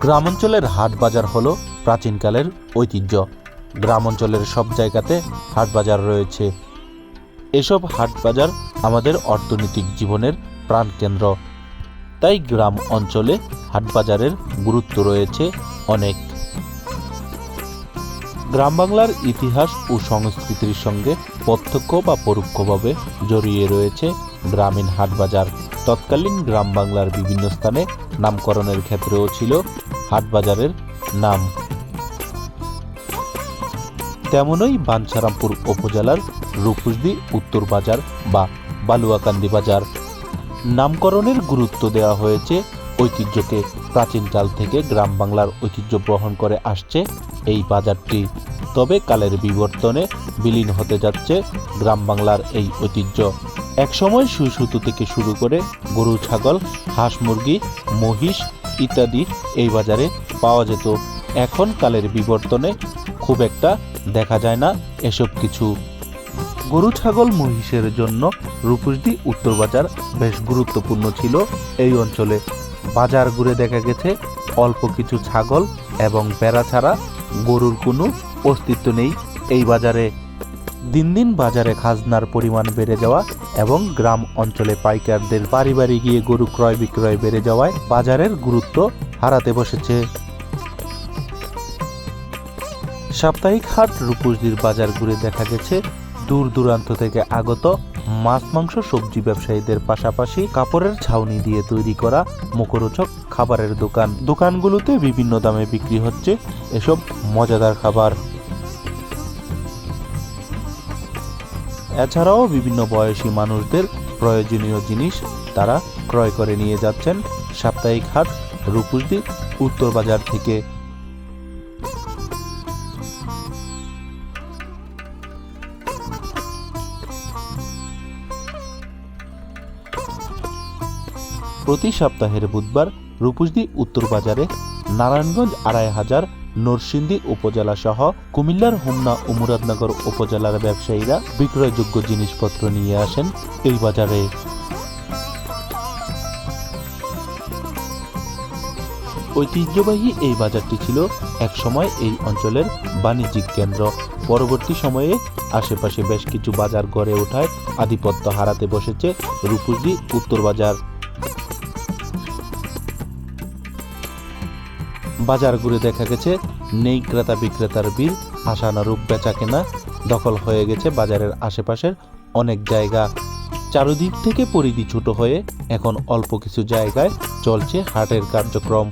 গ্রামাঞ্চলের হাট বাজার হলো প্রাচীনকালের ঐতিহ্য। গ্রামাঞ্চলের সব জায়গাতে হাট বাজার রয়েছে। এসব হাট বাজার আমাদের অর্থনৈতিক জীবনের প্রাণকেন্দ্র। তাই গ্রাম অঞ্চলে হাট বাজারের গুরুত্ব রয়েছে অনেক। গ্রাম বাংলার ইতিহাস ও সংস্কৃতির সঙ্গে প্রত্যক্ষ বা পরোক্ষভাবে জড়িয়ে রয়েছে গ্রামীণ হাট বাজার। তৎকালীন গ্রাম বাংলার বিভিন্ন স্থানে নামকরণের ক্ষেত্রেও ছিল হাট বাজারের নাম। তেমনই বাঞ্ছারামপুর উপজেলার রূপসদি, উত্তর বাজার বা বালুয়াকান্দি বাজার। নামকরণের গুরুত্ব দেওয়া হয়েছে ঐতিহ্যকে প্রাচীনকাল থেকে গ্রাম বাংলার ঐতিহ্য বহন করে আসছে এই বাজারটি। তবে কালের বিবর্তনে বিলীন হতে যাচ্ছে গ্রাম বাংলার এই ঐতিহ্য। একসময় সুই সুতো থেকে শুরু করে গরু, ছাগল, হাঁস মুরগি, মহিষ ইত্যাদি এই বাজারে পাওয়া যেত। এখন কালের বিবর্তনে খুব একটা দেখা যায় না এসব কিছু। গরু, ছাগল, মহিষের জন্য রূপসদি উত্তর বাজার বেশ গুরুত্বপূর্ণ ছিল এই অঞ্চলে। বাজার ঘুরে দেখা গেছে অল্প কিছু ছাগল এবং বেড়া ছাড়া গরুর কোনো অস্তিত্ব নেই। এই বাজারে দিন দিন বাজারে খাজনার পরিমাণ বেড়ে যাওয়া এবং গ্রাম অঞ্চলে পাইকারদের বাড়ি বাড়ি গিয়ে গরু ক্রয় বিক্রয় বেড়ে যাওয়ায় বাজারের গুরুত্ব হারাতে বসেছে। সাপ্তাহিক হাট রূপসদির বাজার ঘুরে দেখা গেছে। দূর দূরান্ত থেকে আগত মাছ, মাংস, সবজি ব্যবসায়ীদের পাশাপাশি কাপড়ের ছাউনি দিয়ে তৈরি করা মুখরোচক খাবারের দোকান। দোকানগুলোতে বিভিন্ন দামে বিক্রি হচ্ছে এসব মজাদার খাবার। এছাড়াও বিভিন্ন বয়সী মানুষদের প্রয়োজনীয় জিনিস তারা ক্রয় করে নিয়ে যাচ্ছেন। সাপ্তাহিক হাট রূপসদি, উত্তর বাজার থেকে। প্রতি সপ্তাহের বুধবার রূপসদি, উত্তর বাজারে নারায়ণগঞ্জ আড়াই হাজার নরসিংদী উপজেলা সহ কুমিল্লার হোমনা ও মুরাদনগর উপজেলার ব্যবসায়ীরা বিক্রয়যোগ্য জিনিসপত্র নিয়ে আসেন এই বাজারে। ঐতিহ্যবাহী এই বাজারটি ছিল একসময় এই অঞ্চলের বাণিজ্যিক কেন্দ্র। পরবর্তী সময়ে আশেপাশে বেশ কিছু বাজার গড়ে ওঠায় আধিপত্য হারাতে বসেছে রূপসদি উত্তর বাজার। বাজার ঘুরে দেখা গেছে নেই ক্রেতা বিক্রেতার বিল আশানুরূপ বেচা কেনা, দখল হয়ে গেছে বাজারের আশেপাশের অনেক জায়গা। চারদিক থেকে পরিধি ছোট হয়ে এখন অল্প কিছু জায়গায় চলছে হাটের কার্যক্রম।